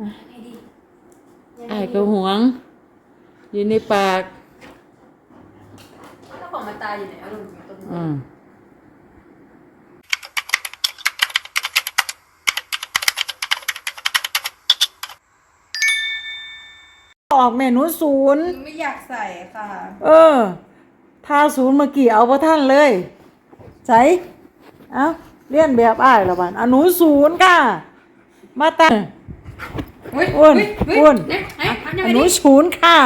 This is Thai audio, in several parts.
ไงดียังไงไอ้ายดีก็หวง อยู่ในปากแล้วของมันตายอยู่ไหนเอาลงอยู่ตรงอืนี้มออกแม่หนูศูนย์ ไม่อยากใส่ค่ะ เออ ทาศูนย์เมื่อกี้เอาพระท่านเลย ใส่เอาเลียนแบบอ้ายละบันอะหนูศูนย์ค่ะ มาตั้งเฮ้ย อ้วนเฮ้ยอ้วนเฮ้ยเฮ้ยทำยังอะไงหนูดีศูนย์ค่ะ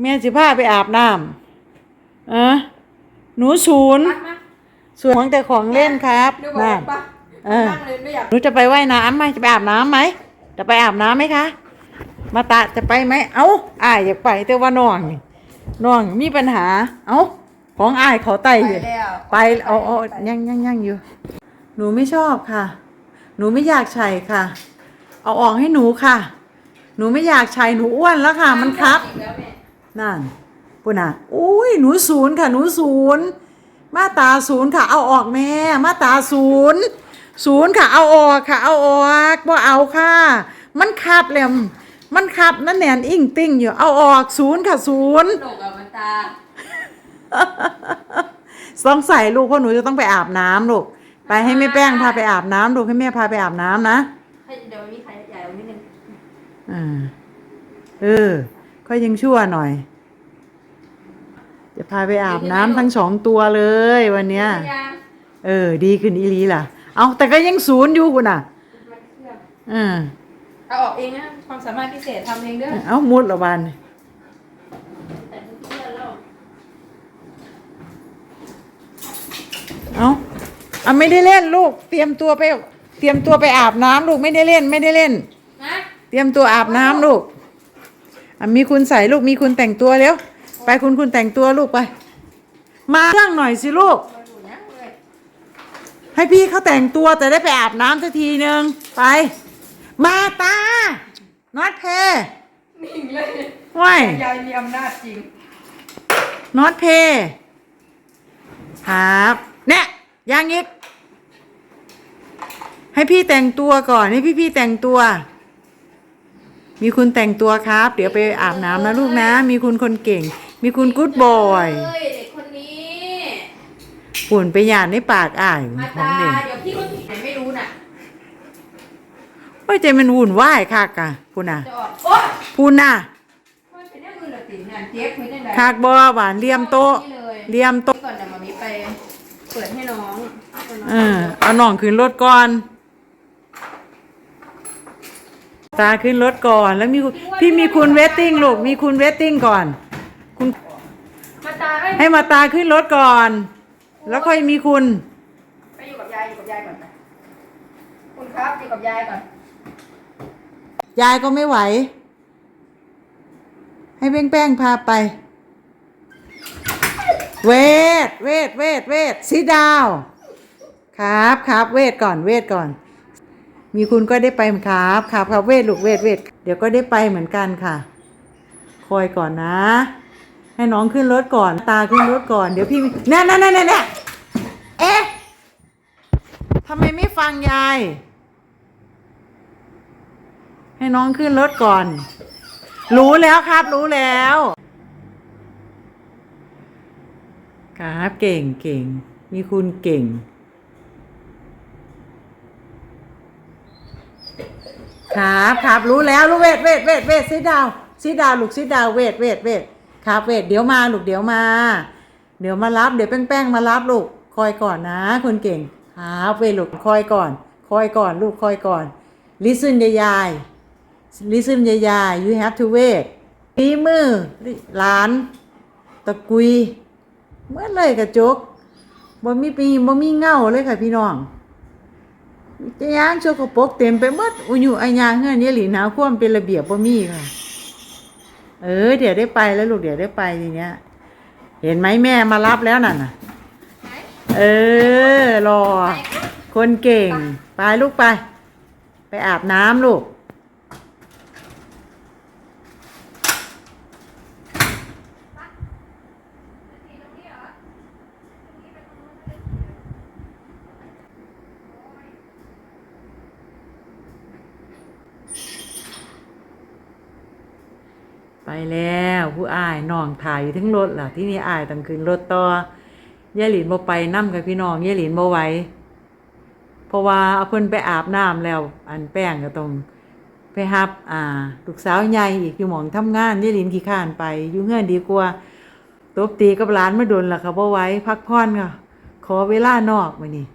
แม่สิพาไปอาบน้ำเอะหนูศูนย์มามาส่วนของแต่ของเล่นครับดูบอกนั่นปะเออนั่งเลยไม่อยากหนูจะไปว่ายน้ำไหมจะไปอาบน้ำไหมจะไปอาบน้ำไหมคะ มาตะจะไปไหมเอ้าอ้ายอยากไปแต่ว่าน้องนี่น้องมีปัญหา เอ้าของอ้ายเขาไต่ไปอยู่แล้วไปเอาเอายังยังยังอยู่ หนูไม่ชอบค่ะ หนูไม่อยากใช้ค่ะ เอาออกให้หนูค่ะ หนูไม่อยากใช้หนูอ้วนแล้วค่ะ มันครับอีกแล้วแม่นั่นปุ่นอะอุ้ยหนูศูนย์ค่ะ หนูศูนย์มาตราศูนย์ค่ะ เอาออกแม่ มาตราศูนย์ศูนย์ค่ะ เอาออกค่ะ เอาออกบ่เอาค่ะ มันคับเลยมันคับนั่นแหนนอิ่งติ้งอยู่เอาออกศูนย์ค่ะศูนย์หนกกับมันตาต้องใส่ลูกเพราะหนูจะต้องไปอาบน้ำลูกไปให้แม่แป้งพาไปอาบน้ำลูกให้แม่พาไปอาบน้ำนะให้เดี๋ยวมีใครใหญ่กว่านิดนึง อ่า เออก็ยังชั่วหน่อย จะพาไปอาบน้ำทั้งสองตัวเลยวันเนี้ยยังเออ ดีขึ้นอีหลีล่ะ เอาแต่ก็ยังศูนย์อยู่คุณน่ะมันเครื่องอ่าเอาออกเองนะความสามารถพิเศษทำเองเด้อเอามุดละวันแต่ทุกเรื่องแล้วเอาเอาไม่ได้เล่นลูก เตรียมตัวไป เตรียมตัวไปอาบน้ำลูกไม่ได้เล่น ไม่ได้เล่นนะ เตรียมตัวอาบน้ำลูกอะมีคุณใส่ลูกมีคุณแต่งตัวเร็ว ไปคุณคุณแต่งตัวลูกไป มาเครื่องหน่อยสิลูกมาดูนะเลยให้พี่เขาแต่งตัวแต่ได้ไปอาบน้ำสักทีนึงไป มาตานอตเพย์นิ่งเลยว้ายยายมีอำนาจจริงนอตเพย์ครับเนี่ยยังอีกให้พี่แต่งตัวก่อน ให้พี่พี่ๆแต่งตัว มีคุณแต่งตัวครับ เดี๋ยวไปอาบน้ำนะลูกนะ มีคุณคนเก่ง มีคุณกู๊ดบอยเอ้ยเด็กคนนี้ปุ่นไปหยาดในปากอ่ายมาของตาเด็กเดี๋ยวพี่ก็ผิดไม่รู้น่ะโอ้ยใจมันวุ่นวายคักอะพูน่ะจะออกโอ๊ยพูน่ะมันเป็นเรื่องอื่นเหรอติงานเจ๊กคุยได้ไหมคักบอหวานเลียมโต๊ะนี่เลยเลียมโต๊ะก่อนเดี๋ยวมามีไปเปิดให้น้องเอาน้องเออเอาน้องขึ้นรถก่อน ตาขึ้นรถก่อนแล้วมีคุณพี่มีคุณเวทติ้งลูกมีคุณเวทติ้งก่อน คุณมาตาเอ้ยให้มาตาขึ้นรถก่อน แล้วค่อยมีคุณ ไปอยู่กับยายอยู่กับยายก่อนไปคุณครับอยู่กับยายก่อนยายก็ไม่ไหว ให้แป้งแป้งๆพาไป เวทเวทเวทเวทซีดาว ครับครับเวทก่อนเวทก่อน มีคุณก็ได้ไปครับครับครับเวทลูกเวทเวทเดี๋ยวก็ได้ไปเหมือนกันค่ะ คอยก่อนนะ ให้น้องขึ้นรถก่อนตาขึ้นรถก่อนเดี๋ยวพี่นั่นนั่นนั่นนั่นเอ๊ะทำไมไม่ฟังยาย ให้น้องขึ้นรถก่อน รู้แล้วครับรู้แล้วครับเก่งเก่งมีคุณเก่ง ครับครับรู้แล้วรู้เวทเวทเวทเวทซิดาวซิดาวลูกซิดาวเวทเวทเวทครับเวทเดี๋ยวมาลูกเดี๋ยวมา เดี๋ยวมารับเดี๋ยวแป้งแป้งๆมารับลูกคอยก่อนนะคนเก่งครับเวทลูกคอยก่อน คอยก่อนลูกคอยก่อน listen ยายาย listen ยายาย you have to wait ปีมือหลาน ตะกุยเมื่อเลยกระจกบ่มีปีบ่มีเงาเลยค่ะพี่น้อง จะย่างโชกปรกเต็มไปหมดอุยุอัญญาเฮือนนี่หลีหนาวคว่ำเป็นระเบียบบ่มีค่ะ เออ เดี๋ยวได้ไปแล้วลูกเดี๋ยวได้ไปทีเนี้ย เห็นไหมแม่มารับแล้วน่ะน่ะไหนเออ รอ คนเก่ง ไปลูกไป ไปอาบน้ำลูก แล้วผู้อ้ายน้องถ่ายอยู่ทั้งรถล่ะที่นี่อ้ายต้งขึ้นรถต่อยายหลินบ่ไปนำกับพี่น้องยายหลินบ่ไหวเพราะว่าเอาเพิ่นไปอาบน้ำแล้ว อันแป้งก็ต้องไปรับ อ่าลูกสาวใหญ่อีกอยู่หม่องทำงานยายหลินขี้ข้านไป อยู่เฮือนดีกว่าตบตีกับหลานมาโดนล่ะค่ะบ่ไหวพักผ่อนค่ะขอเวลานอกมื้อนี้